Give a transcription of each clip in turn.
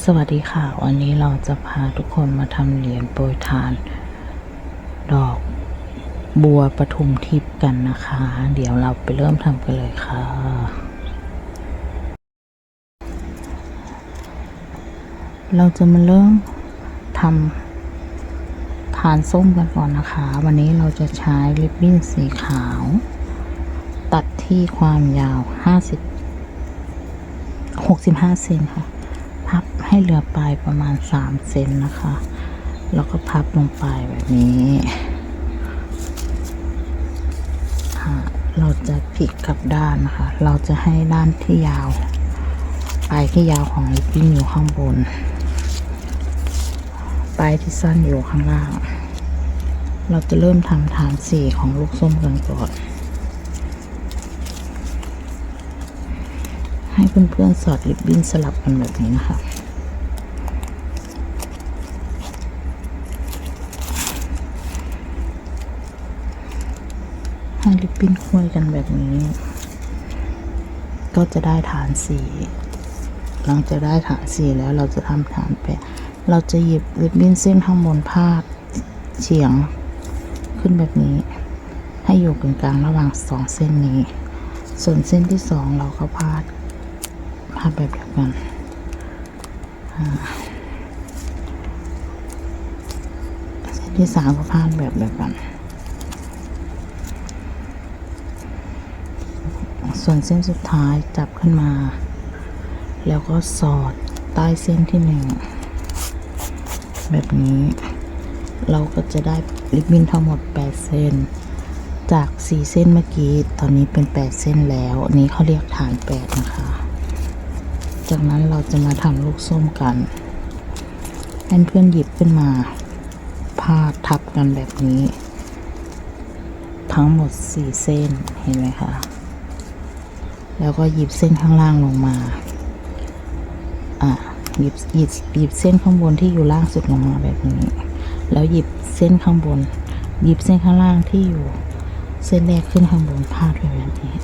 สวัสดีค่ะ วันนี้เราจะพาทุกคนมาทำเหรียญโปรยทาน ดอกบัวปทุมทิพย์กันนะคะ เดี๋ยวเราไปเริ่มทำกันเลยค่ะ เราจะมาเริ่มทำทานส้มกันก่อนนะคะ วันนี้เราจะใช้ริบบิ้นสีขาว ตัดที่ความยาว 50 65 เซนค่ะ ให้เหลือปลายประมาณ 3 เซนนะคะ แล้วก็พับลงไปแบบนี้เราจะพลิกกลับด้านนะคะ เราจะให้ด้านที่ยาว ปลายที่ยาวของริบบิ้นอยู่ข้างบน ปลายที่สั้นอยู่ข้างล่าง เราจะเริ่มทำฐานสีของลูกส้มกันก่อน ให้เพื่อนๆสอดริบบิ้นสลับกันแบบนี้นะคะ ให้ริบบิ้นคุยกันแบบนี้ ก็จะได้ฐานสีหลังจากได้ฐานสีแล้วเราจะทำฐานแปะเราจะหยิบริบบิ้นเส้นข้างบนพาดเฉียงขึ้นแบบนี้ ให้อยู่กึ่งกลางระหว่างสองเส้นนี้ ส่วนเส้นที่สองเราก็พาดพาดแบบเดียวกันเส้นที่สามก็พาดแบบเดียวกัน ส่วนเส้นสุดท้ายจับขึ้นมา แล้วก็สอดใต้เส้นที่หนึ่งแบบนี้ เราก็จะได้ริบบิ้นทั้งหมด 8 เส้น จาก 4 เส้นเมื่อกี้ ตอนนี้เป็น 8 เส้นแล้วอันนี้เขาเรียกฐาน 8 นะคะ จากนั้นเราจะมาทำลูกส้มกันให้เพื่อนหยิบขึ้นมา พาดทับกันแบบนี้ ทั้งหมด 4 เส้น เห็นไหมคะ แล้วก็หยิบเส้นข้างล่างลงมา อะหยิบหยิบหยิบเส้นข้างบนที่อยู่ล่างสุดลงมาแบบนี้ แล้วหยิบเส้นข้างบน หยิบเส้นข้างล่างที่อยู่ เส้นแรกขึ้นข้างบนพาดไปแบบนี้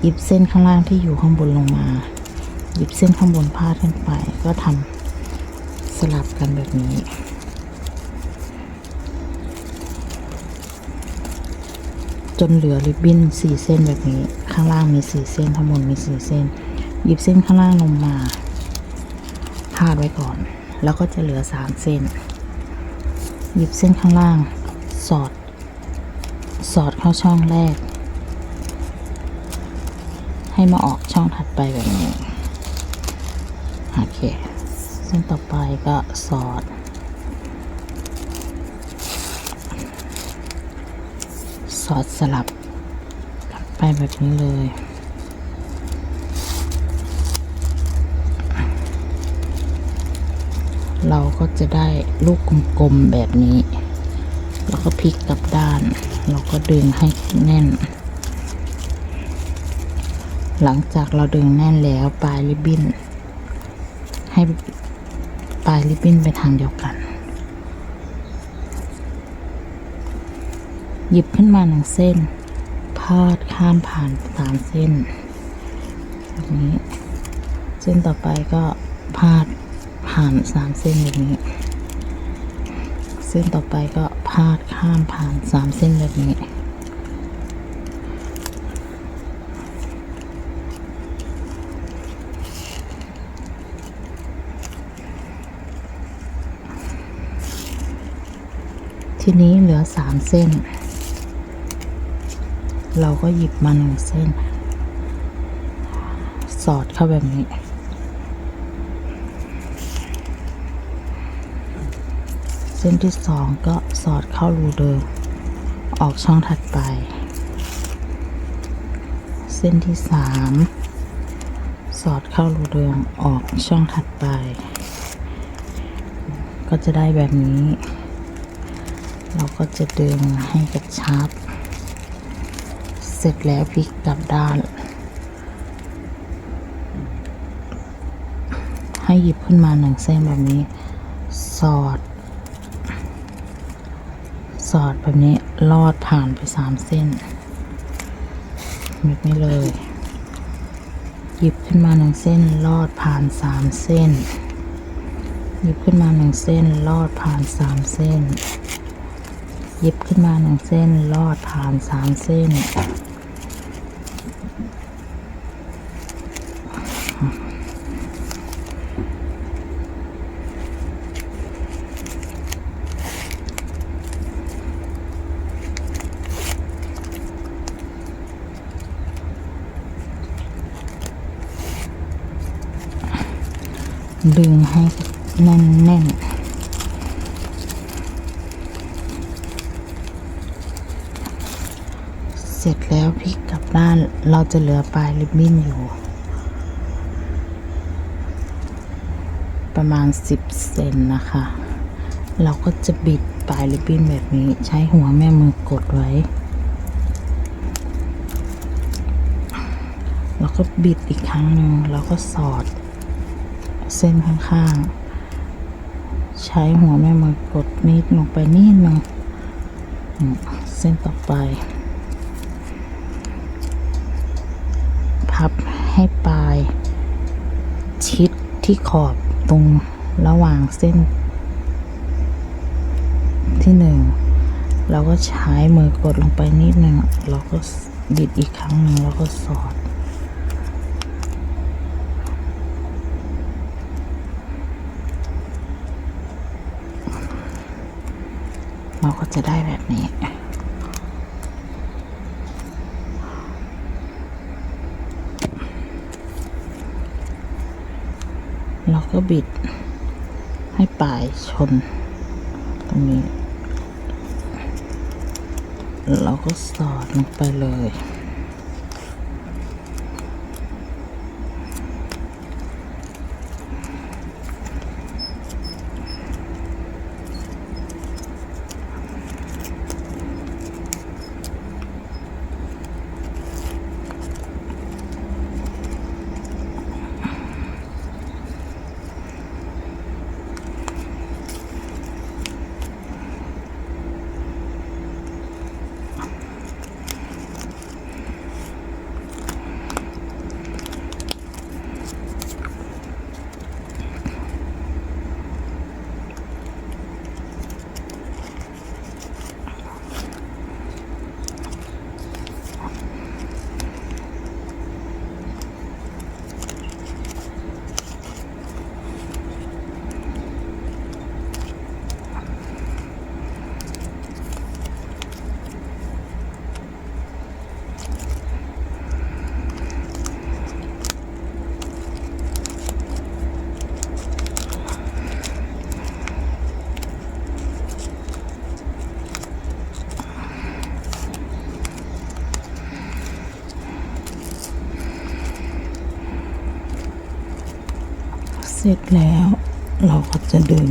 หยิบเส้นข้างล่างที่อยู่ข้างบนลงมา หยิบเส้นข้างบนพาดขึ้นไป ก็ทำสลับกันแบบนี้จนเหลือริบบิ้นสี่เส้นแบบนี้ ข้างล่างมีสี่เส้นข้างบนมีสี่เส้น หยิบเส้นข้างล่างลงมาพาดไว้ก่อน แล้วก็จะเหลือสามเส้น หยิบเส้นข้างล่าง สอด สอดเข้าช่องแรก ให้มาออกช่องถัดไปแบบนี้ โอเค เส้นต่อไปก็สอดสอดสลับ ไปแบบนี้เลย เราก็จะได้ลูกกลมๆแบบนี้ แล้วก็พลิกกลับด้าน เราก็ดึงให้แน่น หลังจากเราดึงแน่นแล้วปลายริบบิ้น ให้ปลายริบบิ้นไปทางเดียวกันหยิบขึ้นมาหนึ่งเส้น พาดข้ามผ่านสามเส้นแบบนี้ เส้นต่อไปก็พาดผ่านสามเส้นแบบนี้ เส้นต่อไปก็พาดข้ามผ่านสามเส้นแบบนี้ทีนี้เหลือสามเส้น เราก็หยิบมาหนึ่งเส้น สอดเข้าแบบนี้ เส้นที่สองก็สอดเข้ารูเดิม ออกช่องถัดไป เส้นที่สามสอดเข้ารูเดิมออกช่องถัดไป ก็จะได้แบบนี้ เราก็จะดึงให้กระชับ เสร็จแล้วพลิกกลับด้าน ให้หยิบขึ้นมาหนึ่งเส้นแบบนี้ สอด สอดแบบนี้ลอดผ่านไปสามเส้นแบบนี้เลย หยิบขึ้นมาหนึ่งเส้นลอดผ่านสามเส้น หยิบขึ้นมาหนึ่งเส้นลอดผ่านสามเส้นหยิบขึ้นมาหนึ่งเส้นลอดผ่านสามเส้น ดึงให้ แน่นแน่นเสร็จแล้วพลิกกลับด้านเราจะเหลือปลายริบบิ้นอยู่ ประมาณ 10 เซนนะคะ เราก็จะบิดปลายริบบิ้นแบบนี้ใช้หัวแม่มือกดไว้ แล้วก็บิดอีกครั้งหนึ่งแล้วก็สอดเส้นข้างๆ ใช้หัวแม่มือกดนิดลงไปนิดนึงเส้นต่อไป พับให้ปลาย ชิดที่ขอบตรงระหว่างเส้น ที่หนึ่งเราก็ใช้มือกดลงไปนิดนึงเราก็บิดอีกครั้งหนึ่งแล้วก็สอด เราก็จะได้แบบนี้เราก็บิดให้ปลายชน ตรงนี้ เราก็สอดลงไปเลย เสร็จแล้ว เราก็จะดึง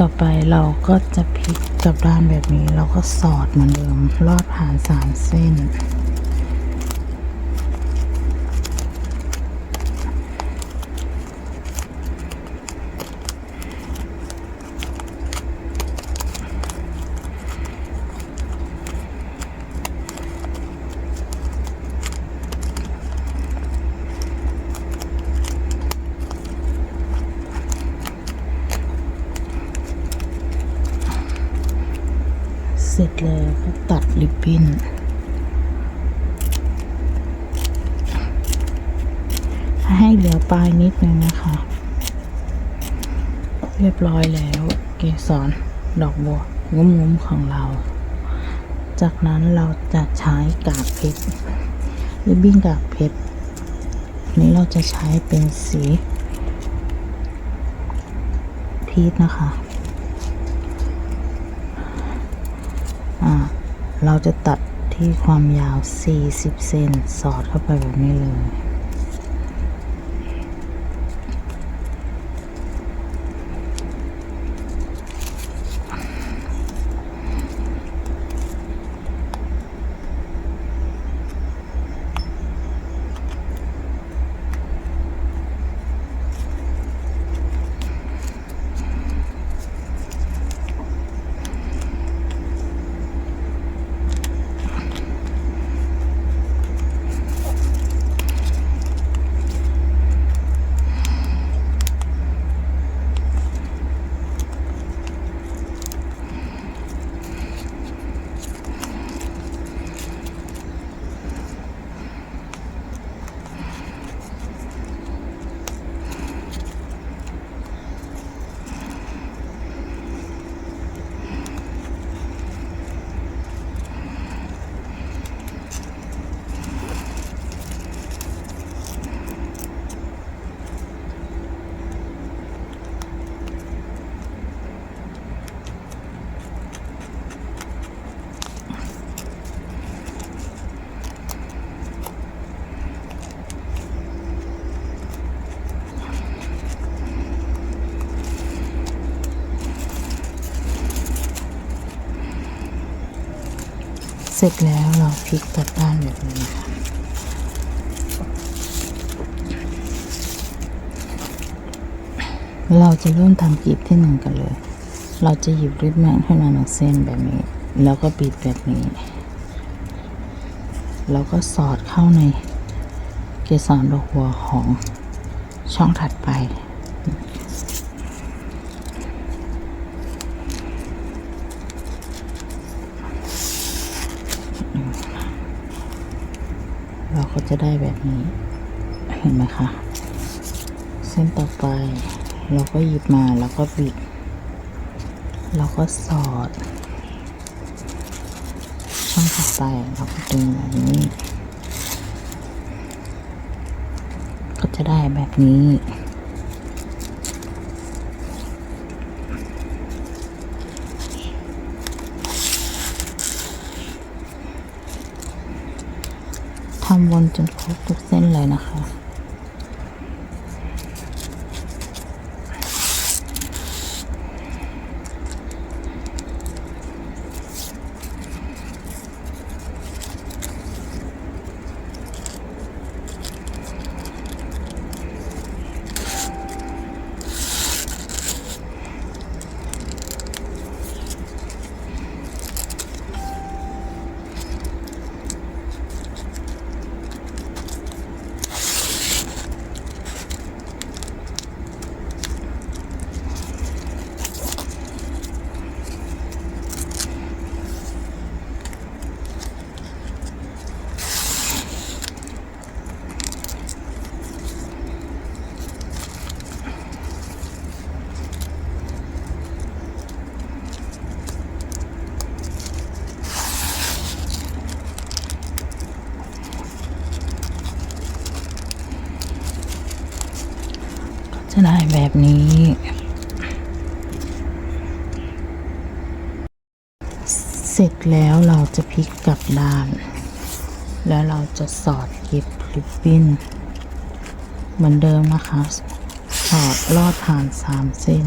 ต่อไปเราก็จะพลิกกลับด้านแบบนี้ เราก็สอดเหมือนเดิมลอดผ่านสามเส้น เสร็จแล้วก็ตัดริบบิ้น ให้เหลือปลายนิดนึงนะคะ เรียบร้อยแล้วเกสรดอกบัวงุ้มๆของเรา จากนั้นเราจะใช้กากเพชรริบบิ้นกากเพชรนี้เราจะใช้เป็นสีพีชนะคะ อ่า เราจะตัดที่ความยาว 40 เซน สอดเข้าไปแบบนี้เลย ร็จแล้วเราพลิกกลับด้านแบบนี้ค่ะเราจะเริ่มทำกลีบที่หนึ่งกันเลย เราจะหยิบริบแมนขึ้นมาหนึ่งเส้นแบบนี้ แล้วก็บิดแบบนี้ แล้วก็สอดเข้าในเกสรดอกบัวของช่องถัดไป ก็จะได้แบบนี้ เห็นไหมคะ เส้นต่อไป เราก็หยิบมาแล้วก็บิด แล้วก็สอด ช่องต่อไปเราก็ดึงแบบนี้ ก็จะได้แบบนี้ ทำวนจนครบทุกเส้นเลยนะคะ นี้ เสร็จแล้วเราจะพลิกกลับด้าน แล้วเราจะสอดเก็บริบบิ้น เหมือนเดิมนะคะ สอดลอดผ่านสามเส้น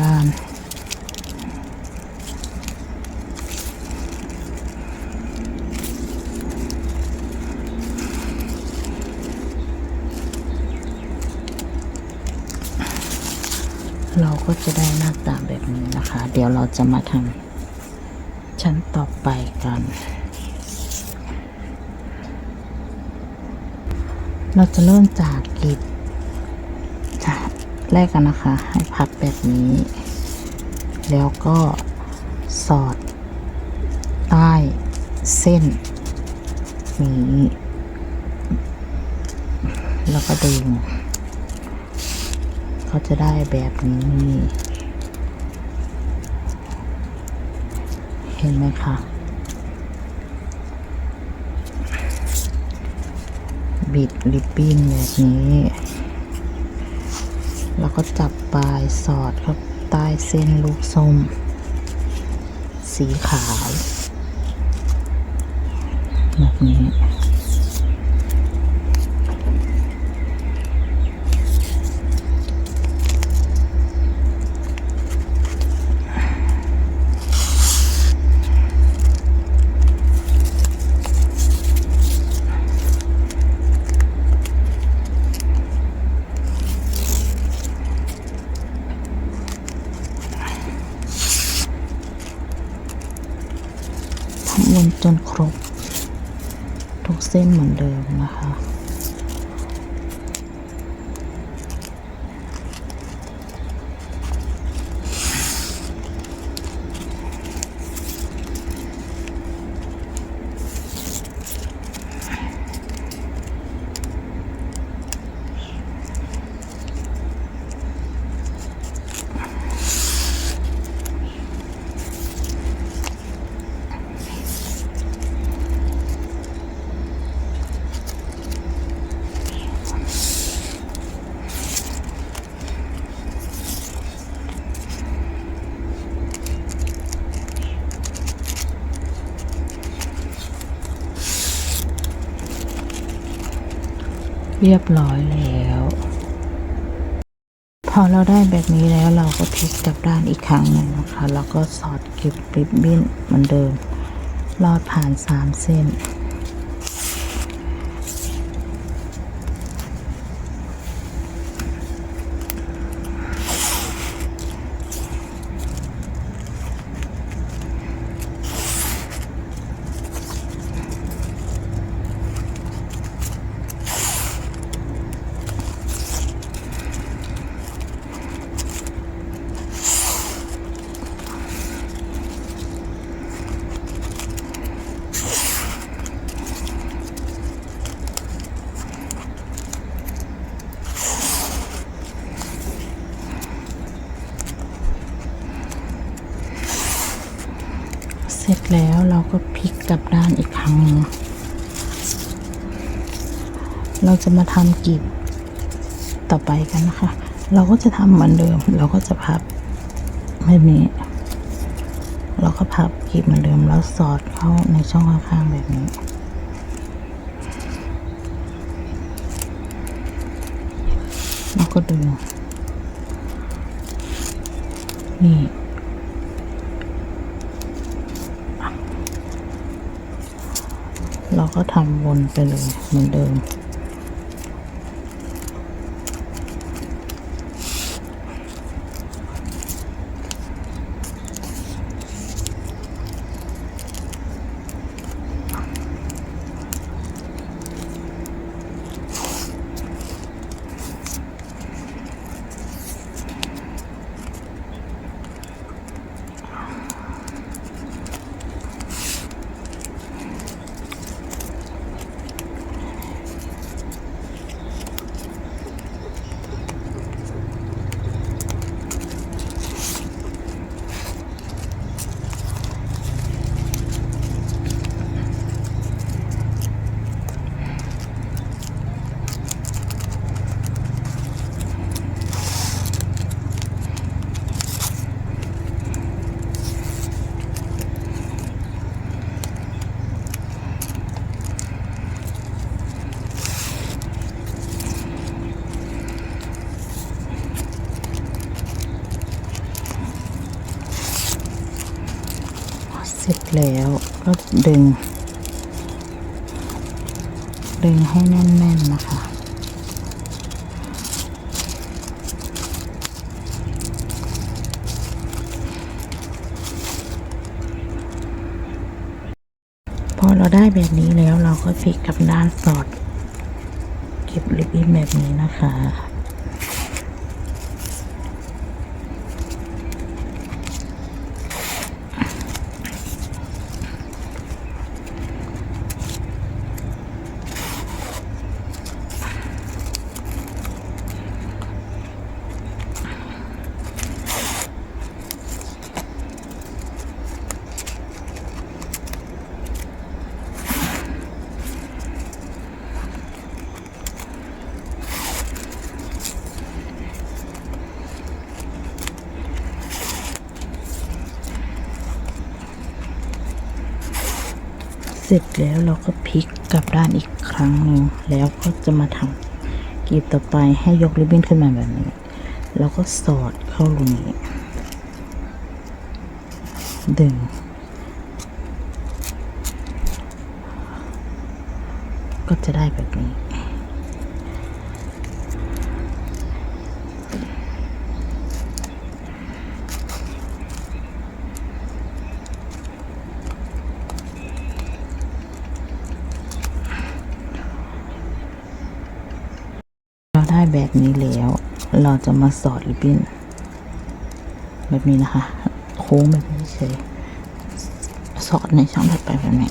ด้าน เราก็จะได้หน้าตาแบบนี้นะคะ เดี๋ยวเราจะมาทำชั้นต่อไปกันเราจะเริ่มจากกรีบจ แรกกันนะคะ ให้พับแบบนี้ แล้วก็สอด ใต้เส้นนี้แล้วก็ดึงก็จะได้แบบนี้ เห็นไหมคะบิดริบบิ้นแบบนี้ แล้วก็จับปลายสอดเข้าใต้เส้นลูกส้ม สีขาวแบบนี้ ทำวนจนครบ ทุกเส้นเหมือนเดิมนะคะ เรียบร้อยแล้ว พอเราได้แบบนี้แล้วเราก็พลิกกลับด้านอีกครั้งหนึ่งนะคะ แล้วก็สอดเก็บริบบิ้นเหมือนเดิม ลอดผ่านสามเส้น เสร็จแล้วเราก็พลิกกลับด้านอีกครั้งหนึ่ง เราจะมาทำกีบต่อไปกันนะคะ เราก็จะทำเหมือนเดิม เราก็จะพับแบบนี้ เราก็พับกีบเหมือนเดิมแล้วสอดเข้าในช่องข้างๆแบบนี้แล้วก็ดึงนี่เราก็ทำวนไปเลยเหมือนเดิม เสร็จแล้วก็ดึง ดึงให้แน่น ๆ นะคะ พอเราได้แบบนี้แล้วเราก็พลิกกลับด้านสอด เก็บริบบิ้นแบบนี้นะคะ แล้วเราก็พลิกกลับด้านอีกครั้งหนึ่งแล้วก็จะมาทำกีบต่อไปให้ยกริบบิ้นขึ้นมาแบบนี้ แล้วก็สอดเข้ารูนี้ดึง ก็จะได้แบบนี้ แบบนี้แล้ว เราจะมาสอดริบบิ้นแบบนี้นะคะ โค้งแบบนี้เฉยสอดในช่องถัดไปแบบนี้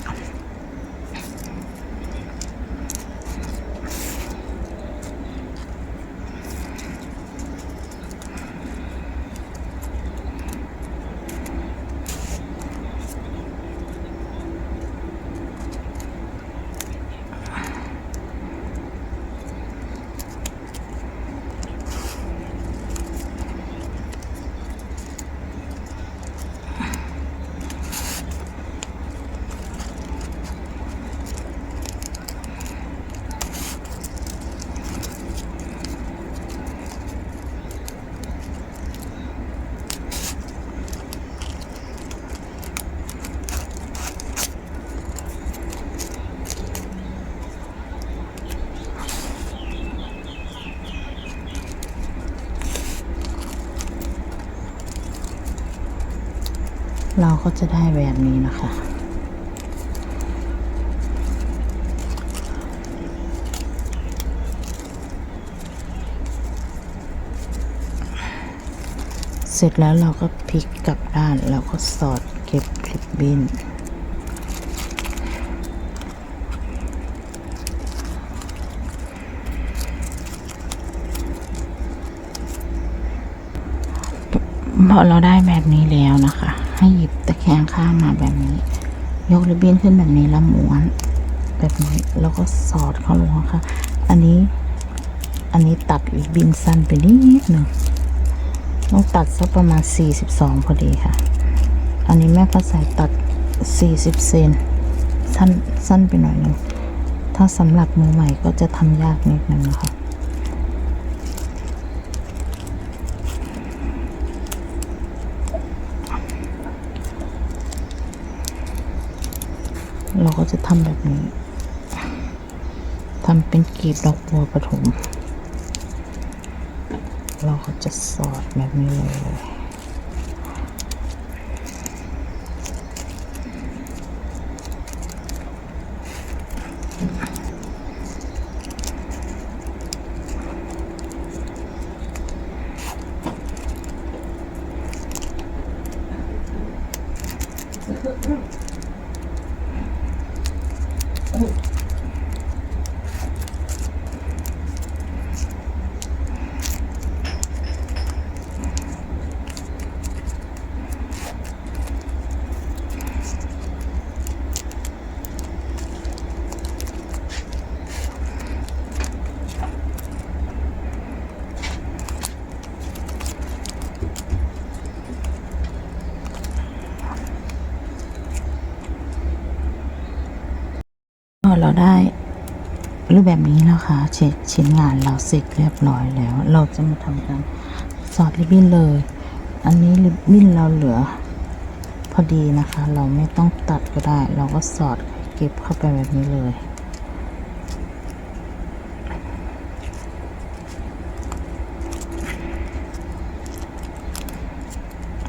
ก็จะได้แบบนี้นะคะ เสร็จแล้วเราก็พลิกกลับด้านแล้วก็สอดเก็บริบบิ้นพอเราได้แบบนี้แล้วนะคะ ให้หยิบตะแคงข้างมาแบบนี้ ยกริบบิ้นขึ้นแบบนี้แล้วม้วน แบบนี้แล้วก็สอดเข้าลงค่ะ อันนี้ อันนี้ตัดริบบิ้นสั้นไปนิดหนึ่งต้องตัดสักประมาณ 42 พอดีค่ะ อันนี้แม่ฟ้าใส่ตัด 40 เซนสั้นสั้นไปหน่อยหนึงถ้าสำหรับมือใหม่ก็จะทำยากนิดนึงนะคะ เราก็จะทำแบบนี้ทำเป็นกลีบดอกบัวปฐมเราก็จะสอดแบบนี้เลย เราได้รูปแบบนี้นะคะเช็ชิ้นงานเราเสร็จเรียบร้อยแล้ว เราจะมาทำการสอดริบบิ้นเลย อันนี้ริบบิ้นเราเหลือ พอดีนะคะ เราไม่ต้องตัดก็ได้ เราก็สอดเก็บเข้าไปแบบนี้เลย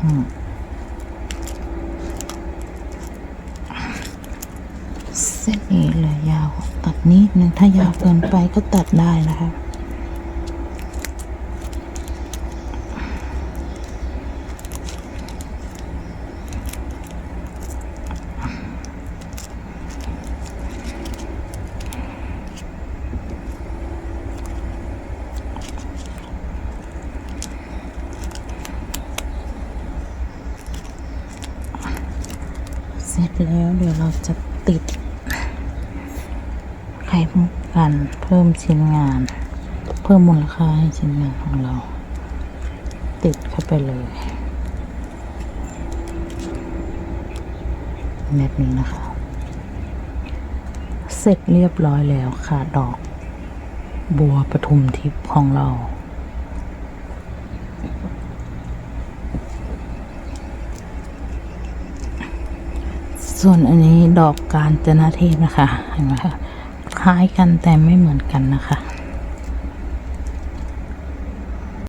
อืม เส้นนี้เลยยาว ตัดนิดนึงถ้ายาวเก็ตัดได้นะคะเสร็จแล้วเดี๋ยวเราจะติดไข่มุก กันเพิ่มชิ้นงาน เพิ่มมูลค่าให้ชิ้นงานของเรา ติดเข้าไปเลยแบบนี้นะคะ เสร็จเรียบร้อยแล้วค่ะดอก บัวปทุมทิพย์ของเราส่วนอันนี้ดอกการจนาเทพนะคะ เห็นไหมคะ ล้ายกันแต่ไม่เหมือนกันนะคะ